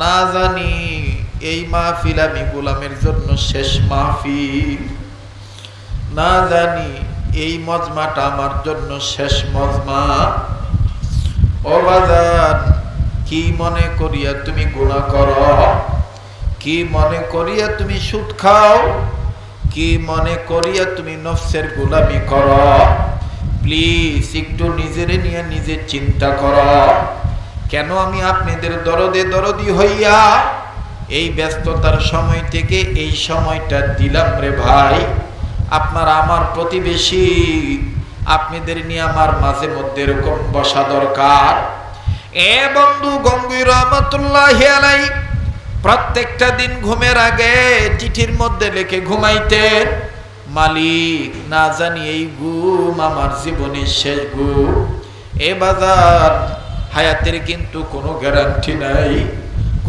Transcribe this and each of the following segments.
না জানি, এই মাহফিল আমি গোলামের জন্য শেষ মাহফিল। না জানি, এই মজমাটা আমার জন্য শেষ মজমা। ও বাজার কি মনে করিয়া তুমি গুণা কর? কি মনে করিয়া তুমি সুদ খাও? কি মনে করিয়া তুমি নফসের গোলামি করো? প্লিজ, একটু নিজেরে নিয়ে নিজে চিন্তা করো। কেন আমি আপনাদের দরদে দরদি হইয়া এই ব্যস্ততার সময় থেকে এই সময়টা দিলাম রে ভাই? আপনার আমার প্রতিবেশী। আপনাদের নিয়ে আমার মাঝে মধ্যে এরকম বসা দরকার। এ বন্ধু গঙ্গুই রহমতুল্লাহ প্রত্যেকটা দিন ঘুমের আগে চিঠির মধ্যে লেখে ঘুমাইতেন, মালিক, না জানি এই ঘুম আমার জীবনের শেষ ঘুম। এ বাজার হায়াতের কিন্তু কোনো গ্যারান্টি নাই।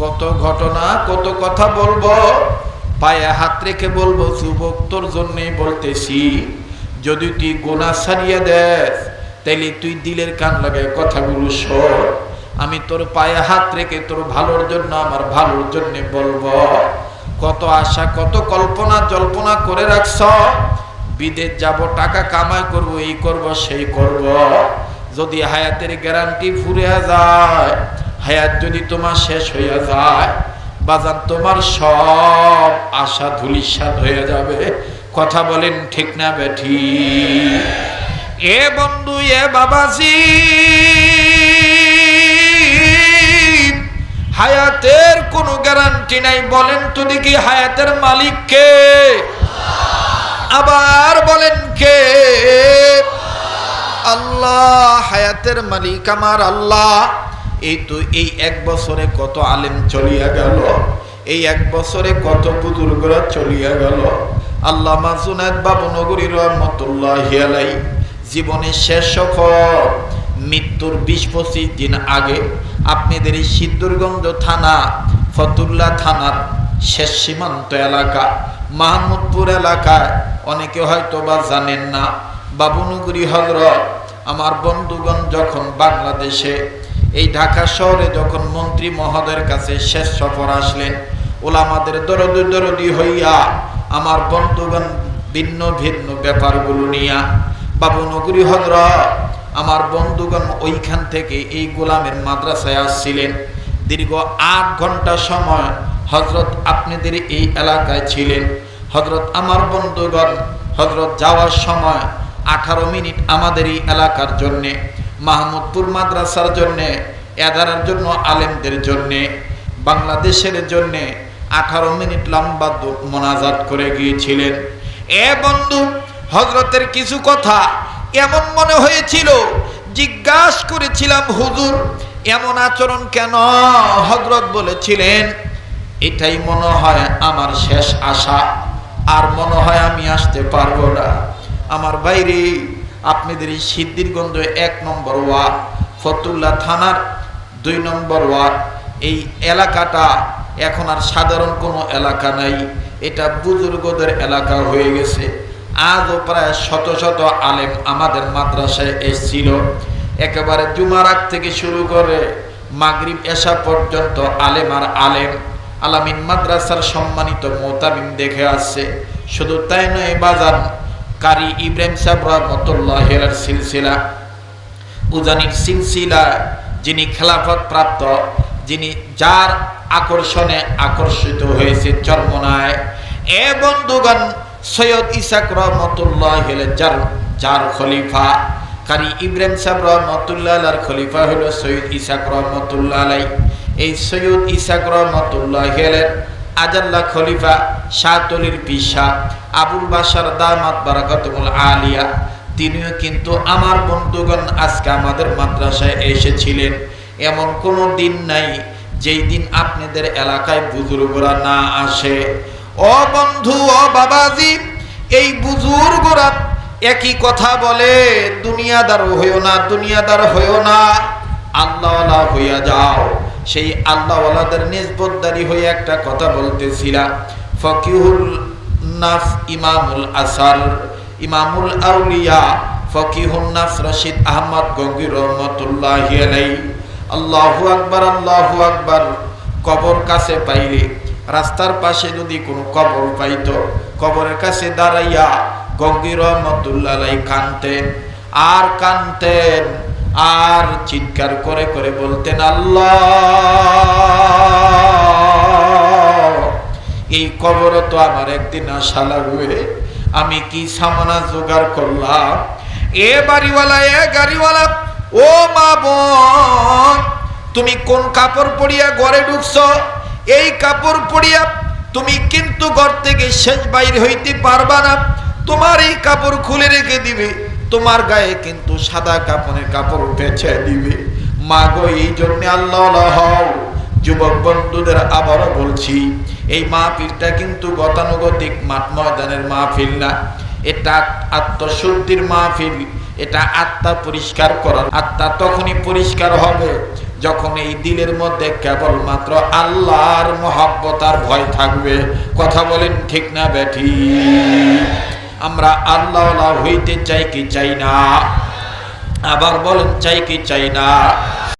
কত ঘটনা, কত কথা বলব, পায়ে হাত রেখে বলব যুবক তোর জন্যই বলতেছি, যদি তুই গোনা সারিয়ে দেস, তাইলে তুই দিলের কান লাগে কথাগুলো শোন। আমি তোর পায়ে হাত রেখে তোর ভালোর জন্য, আমার ভালোর জন্য বলব। কত আশা, কত কল্পনা, জল্পনা করে রাখছ, বিদেশ যাব, টাকা কামাই করব, এই করব, সেই করব। যদি হায়াতের গ্যারান্টি ফুরে যায়, হায়াত যদি তোমার শেষ হইয়া যায়, বাজান তোমার সব আশা ধুলিসাত হয়ে যাবে। কথা বলেন ঠিক না বেঠি? এ বন্ধু, এ বাবাজি, হায়াতের কোনো গ্যারান্টি নাই। বলেন তো দেখি হায়াতের মালিককে। আবার বলেন কে? আল্লাহ, হায়াতের মালিক আমার আল্লাহ। এই তো এই এক বছরে কত আলেম চলিয়া গেল, এই এক বছরে কত বুজুর্গরা চলিয়া গেল। আল্লাহ মাজুনাদ বাবু নগরী রহমতুল্লাহ আলাই জীবনের শেষ সফর, মৃত্যুর বিশ পঁচিশ দিন আগে আপনাদের এই সিদ্ধুরগঞ্জ থানা, ফতুল্লা থানার শেষ সীমান্ত এলাকা, মাহমুদপুর এলাকায়, অনেকে হয়তো বা জানেন না বাবুনগরী হজরত, আমার বন্ধুগণ যখন বাংলাদেশে, এই ঢাকা শহরে যখন মন্ত্রী মহোদয়ের কাছে শেষ সফর আসলেন, ওলামাদের দরদি দরদি হইয়া আমার বন্ধুগণ ভিন্ন ভিন্ন ব্যাপারগুলো নিয়া, বাবুনগরী হজরত, আমার বন্ধুগণ ওইখান থেকে এই গোলামের মাদ্রাসায় আসছিলেন। দীর্ঘ আট ঘণ্টা সময় হজরত আপনাদের এই এলাকায় ছিলেন। হজরত আমার বন্ধুগণ হজরত যাওয়ার সময় আঠারো মিনিট আমাদের এই এলাকার জন্যে, মাহমুদপুর মাদ্রাসার জন্যে এদারার জন্য আলেমদের জন্যে, বাংলাদেশের জন্যে আঠারো মিনিট লম্বা মোনাজাত করে গিয়েছিলেন। এ বন্ধু হজরতের কিছু কথা এমন মনে হয়েছিল, জিজ্ঞাস করেছিলাম, হুজুর, এমন আচরণ কেন? হজরত বলেছিলেন, এটাই মনে হয় আমার শেষ আশা, আর মনে হয় আমি আসতে পারব না। আমার বাইরে আপনাদের এই সিদ্ধিরগঞ্জ এক নম্বর ওয়ার্ড, ফতুল্লা থানার দুই নম্বর ওয়ার্ড। এই এলাকাটা এখন আর সাধারণ কোনো এলাকা নাই, এটা বুজুর্গদের এলাকা হয়ে গেছে। আজও প্রায় শত শত আলেম আমাদের মাদ্রাসায় এসছিল। একেবারে জুমারাক থেকে শুরু করে মাগরিব এসা পর্যন্ত আলেম আর আলেম। আলামিন মাদ্রাসার সম্মানিত মোতাবিম দেখে আসছে। শুধু তাই নয় বাজার কারি ইব্রাহিম সাহেব রহমতুল্লাহ সিলসিলা, উজানির সিলসিলা, যিনি খেলাফত প্রাপ্ত, যিনি যার আকর্ষণে আকর্ষিত হয়েছে চর্মনায়, এ বন্ধুগণ সৈয়দ ইসাক রহমতুল্লাহ যার যার খলিফা। কারি ইব্রাহিম সাহেব রহমতুল্লাহ খলিফা হলো সৈয়দ ইসাক রহমতুল্লাহ এই সৈয়দ ইসাক রহমতুল্লাহ হেলেন আজাল্লাহ খলিফা শাহতলির পিসা আবুল বাসার দামাত বারাকাতুল আলিয়া। তিনিও কিন্তু আমার বন্ধুগণ আজকে আমাদের মাদ্রাসায় এসেছিলেন। এমন কোনো দিন নাই যেই দিন আপনাদের এলাকায় বুজুর্গরা না আসে। ও বন্ধু, ও বাবাজি, এই বুজুর্গরা একই কথা বলে, দুনিয়াদার হইও না, দুনিয়াদার হইও না। আল্লাহ হইয়া যাও। সেই আল্লাহওয়ালাদের নিজবদ্দারি হয়ে একটা কথা বলতেছিলাম ফকিহুল নাফ ইমামুল আসার ইমামুল আউলিয়া, ফকিহুল নাফ রশিদ আহমদ গঙ্গি রহমতুল্লাহ আল্লাহু আকবার আল্লাহু আকবার, কবর কাছে পাইলে, রাস্তার পাশে যদি কোনো কবর পাইতো, কবরের কাছে দাঁড়াইয়া গঙ্গি রহমতুল্লাহ কানতেন। আর কানতেন আর চিৎকার করে করে বলতেন, আল্লাহ, এই কবর তো আমার একদিন আশা লাগবে। আমি কি সামনা জোগাড় করলাম? এ বাড়িওয়ালা, এ গাড়িওয়ালা, ও মা বোন, তুমি কোন কাপড় পরিয়া ঘরে ঢুকছ? এই কাপড় পরিয়া তুমি কিন্তু ঘর থেকে শেষ বাইর হইতে পারবা না। তোমার এই কাপড় খুলে রেখে দিবে। তোমার গায়ে কিন্তু সাদা কাপড়ের কাপড় পেছে দিবে। মা গো এই জন্য আল্লাহ হও যুবক বন্ধুদের আবারও বলছি, এই মাহফিলটা কিন্তু গতানুগতিক মাঠ ময়দানের মাহফিল না। এটা আত্মশুদ্ধির মাহফিল, এটা আত্মা পরিষ্কার করার। আত্মা তখনই পরিষ্কার হবে যখন এই দিলের মধ্যে কেবলমাত্র আল্লাহর মহাব্বত আর ভয় থাকবে। কথা বলেন ঠিক না, বেঠি? আমরা আল্লাহ হইতে চাই কি চাই না? আবার বলেন চাই কি চাই না?